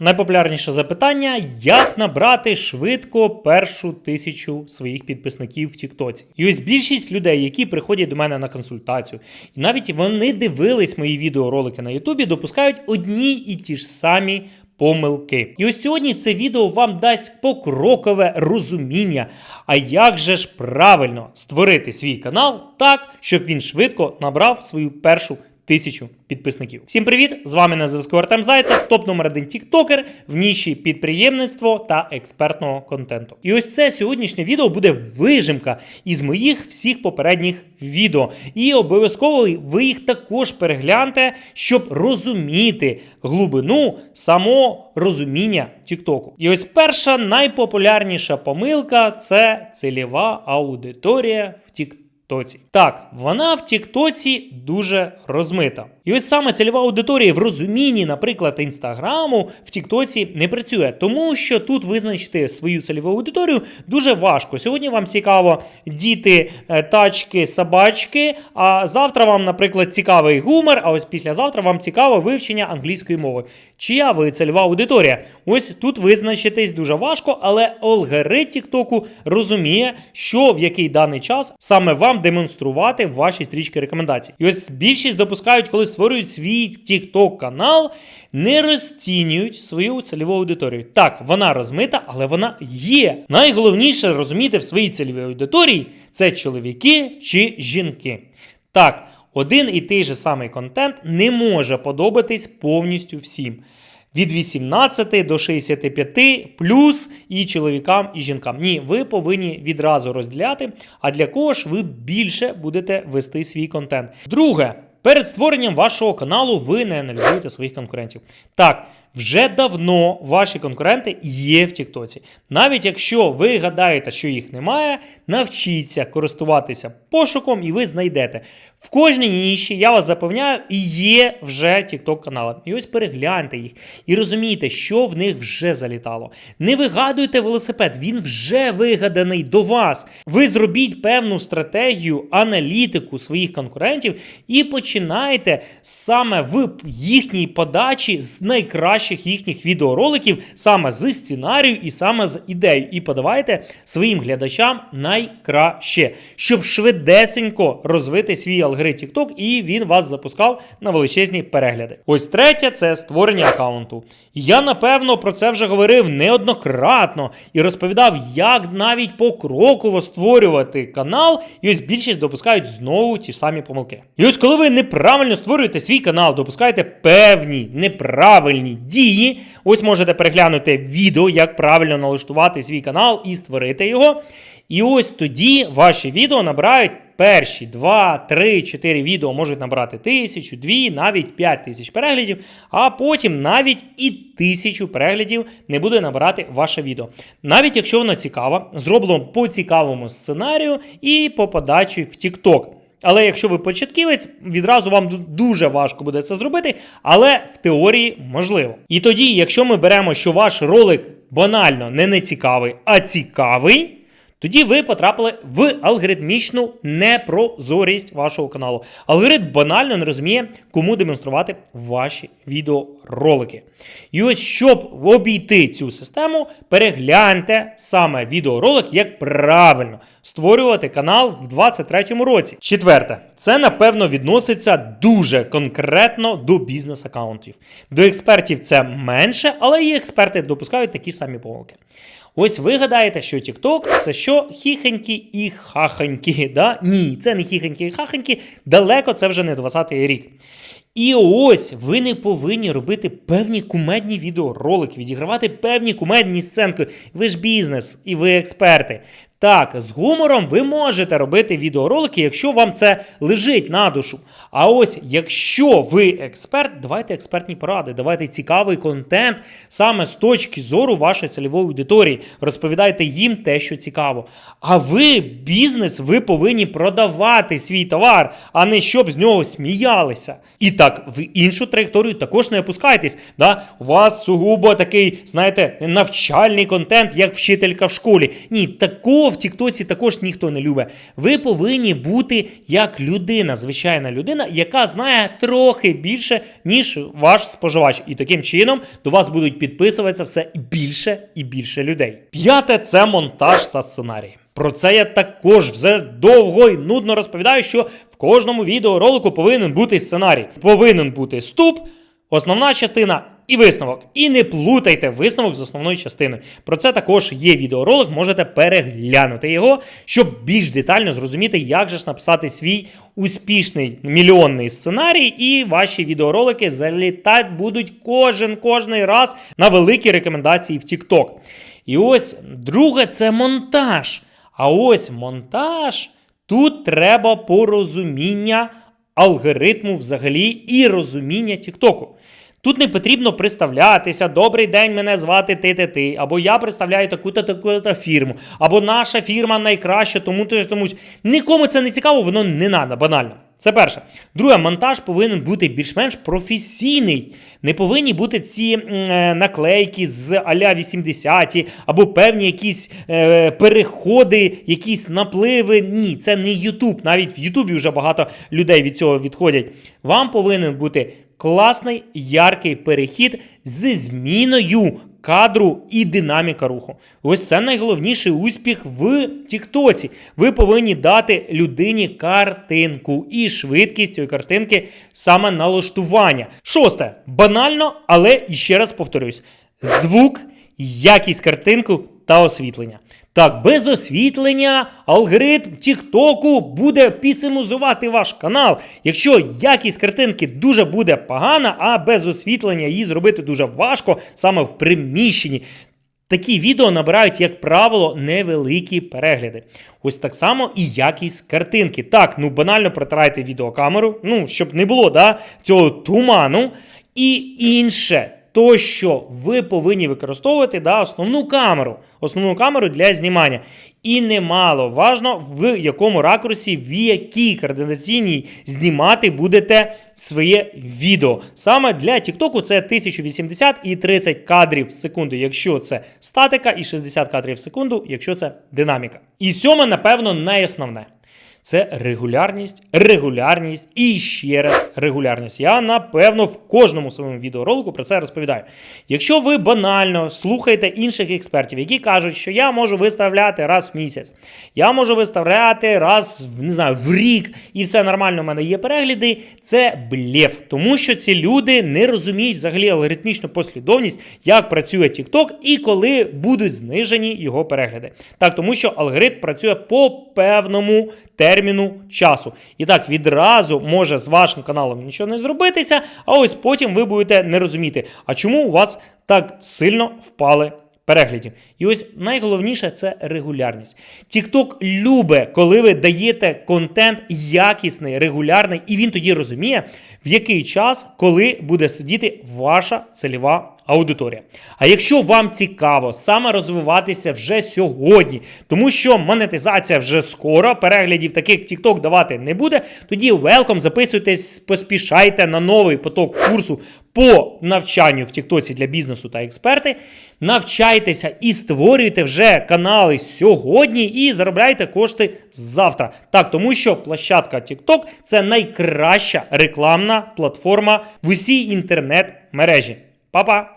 Найпопулярніше запитання: як набрати швидко першу тисячу своїх підписників в Тіктоці? І ось більшість людей, які приходять до мене на консультацію, і навіть вони дивились мої відеоролики на Ютубі, допускають одні і ті ж самі. Помилки. І ось сьогодні це відео вам дасть покрокове розуміння. А як же ж правильно створити свій канал так, щоб він швидко набрав свою першу тисячу підписників. Всім привіт! З вами на зв'язку Артем Зайцев, топ номер один тіктокер в ніші підприємництво та експертного контенту. І ось це сьогоднішнє відео буде вижимка із моїх всіх попередніх відео. І обов'язково ви їх також перегляньте, щоб розуміти глибину самого розуміння Тіктоку. І ось перша найпопулярніша помилка це цільова аудиторія в Тіктоку. Тоці. Так, вона в Тіктоці дуже розмита. І ось саме цільова аудиторія в розумінні, наприклад, інстаграму в Тіктоці не працює, тому що тут визначити свою цільову аудиторію дуже важко. Сьогодні вам цікаво діти, е, тачки, собачки. А завтра вам, наприклад, цікавий гумор. А ось післязавтра вам цікаво вивчення англійської мови. Чия ви цільова аудиторія? Ось тут визначитись дуже важко, але алгоритм Тіктоку розуміє, що в який даний час саме вам демонструвати ваші стрічки рекомендацій. І ось більшість допускають, коли створюють свій TikTok канал, не розцінюють свою цільову аудиторію. Так, вона розмита, але вона є. Найголовніше розуміти в своїй цільовій аудиторії це чоловіки чи жінки. Так, один і той же самий контент не може подобатись повністю всім. Від 18 до 65 плюс і чоловікам, і жінкам. Ні, ви повинні відразу розділяти. А для кого ж ви більше будете вести свій контент? Друге, перед створенням вашого каналу ви не аналізуєте своїх конкурентів. Так, вже давно ваші конкуренти є в Тіктоці. Навіть якщо ви гадаєте, що їх немає, навчіться користуватися пошуком, і ви знайдете. В кожній ніші, я вас запевняю, є вже тікток канали. І ось перегляньте їх і розумійте, що в них вже залітало. Не вигадуйте велосипед, він вже вигаданий до вас. Ви зробіть певну стратегію, аналітику своїх конкурентів і починайте саме в їхній подачі з найкращих їхніх відеороликів, саме з сценарію і саме з ідею. І подавайте своїм глядачам найкраще, щоб швидесенько розвити свій алгоритм TikTok і він вас запускав на величезні перегляди. Ось третє це створення аккаунту. Я напевно про це вже говорив неоднократно і розповідав, як навіть покроково створювати канал, і ось більшість допускають знову ті ж самі помилки. І ось коли ви неправильно створюєте свій канал, допускаєте певні неправильні дії. Ось можете переглянути відео, як правильно налаштувати свій канал і створити його. І ось тоді ваші відео набирають перші 2, 3, 4 відео можуть набрати тисячу, дві, навіть 5 тисяч переглядів, а потім навіть і тисячу переглядів не буде набирати ваше відео. Навіть якщо воно цікаве, зроблено по цікавому сценарію і по подачі в TikTok. Але якщо ви початківець, відразу вам дуже важко буде це зробити, але в теорії можливо. І тоді, якщо ми беремо, що ваш ролик банально не нецікавий, а цікавий. Тоді ви потрапили в алгоритмічну непрозорість вашого каналу. Алгоритм банально не розуміє, кому демонструвати ваші відеоролики. І ось, щоб обійти цю систему, перегляньте саме відеоролик, як правильно створювати канал в 2023 році. Четверте, це напевно відноситься дуже конкретно до бізнес-аккаунтів. До експертів це менше, але і експерти допускають такі самі помилки. Ось ви гадаєте, що TikTok це що хіхенькі і хахенькі. Да? Ні, це не хіхенькі і хахенькі, далеко це вже не 20-й рік. І ось ви не повинні робити певні кумедні відеоролики, відігравати певні кумедні сценки. Ви ж бізнес і ви експерти. Так, з гумором ви можете робити відеоролики, якщо вам це лежить на душу. А ось якщо ви експерт, давайте експертні поради, давайте цікавий контент саме з точки зору вашої цільової аудиторії. Розповідайте їм те, що цікаво. А ви, бізнес, ви повинні продавати свій товар, а не щоб з нього сміялися. І так, в іншу траєкторію також не опускайтесь. Да? У вас сугубо такий, знаєте, навчальний контент, як вчителька в школі. Ні, такого В Тіктоці також ніхто не любить. Ви повинні бути як людина, звичайна людина, яка знає трохи більше, ніж ваш споживач. І таким чином до вас будуть підписуватися все більше і більше людей. П'яте це монтаж та сценарій. Про це я також вже довго і нудно розповідаю, що в кожному відеоролику повинен бути сценарій. Повинен бути ступ, основна частина і висновок. І не плутайте висновок з основною частиною. Про це також є відеоролик, можете переглянути його, щоб більш детально зрозуміти, як же ж написати свій успішний мільйонний сценарій, і ваші відеоролики залітати будуть кожен кожний раз на великі рекомендації в TikTok. І ось друге це монтаж. А ось монтаж. Тут треба порозуміння алгоритму взагалі і розуміння Тіктоку. Тут не потрібно представлятися, добрий день, мене звати ти-ти-ти, або я представляю таку-то таку-то фірму, або наша фірма найкраща, тому то комусь. Нікому це не цікаво, воно не надо, банально. Це перше. Друге, монтаж повинен бути більш-менш професійний. Не повинні бути ці е, наклейки з аля 80-ті, або певні якісь е, переходи, якісь напливи. Ні, це не Ютуб. Навіть в Ютубі вже багато людей від цього відходять. Вам повинен бути класний яркий перехід з зміною кадру і динаміка руху. Ось це найголовніший успіх в Тіктоці. Ви повинні дати людині картинку і швидкість цієї картинки саме налаштування. Шосте. Банально, але іще раз повторюсь: звук, якість картинку та освітлення. Так, без освітлення алгоритм Тіктоку буде пісимузувати ваш канал. Якщо якість картинки дуже буде погана, а без освітлення її зробити дуже важко саме в приміщенні. Такі відео набирають, як правило, невеликі перегляди. Ось так само і якість картинки. Так, ну банально протирайте відеокамеру, ну, щоб не було да, цього туману. І інше, то що ви повинні використовувати да, основну камеру, основну камеру для знімання. І немало важно, в якому ракурсі, в якій координаційній знімати будете своє відео. Саме для TikTok це 1080 і 30 кадрів в секунду, якщо це статика, і 60 кадрів в секунду, якщо це динаміка. І сьоме, напевно, найосновне. Це регулярність, регулярність і ще раз регулярність. Я напевно в кожному своєму відеоролику про це розповідаю. Якщо ви банально слухаєте інших експертів, які кажуть, що я можу виставляти раз в місяць, я можу виставляти раз в не знаю, в рік, і все нормально, у мене є перегляди, це блєв. Тому що ці люди не розуміють взагалі алгоритмічну послідовність, як працює TikTok і коли будуть знижені його перегляди. Так, тому що алгоритм працює по певному терміну часу. І так, відразу може з вашим каналом нічого не зробитися, а ось потім ви будете не розуміти, а чому у вас так сильно впали переглядів. І ось найголовніше це регулярність. TikTok любить, коли ви даєте контент якісний, регулярний, і він тоді розуміє, в який час, коли буде сидіти ваша цільова аудиторія. А якщо вам цікаво саме розвиватися вже сьогодні, тому що монетизація вже скоро, переглядів таких TikTok давати не буде, тоді welcome, записуйтесь, поспішайте на новий поток курсу по навчанню в Тіктоці для бізнесу та експерти. Навчайтеся і створюйте вже канали сьогодні і заробляйте кошти завтра. Так, тому що площадка TikTok – це найкраща рекламна платформа в усій інтернет-мережі. Па-па!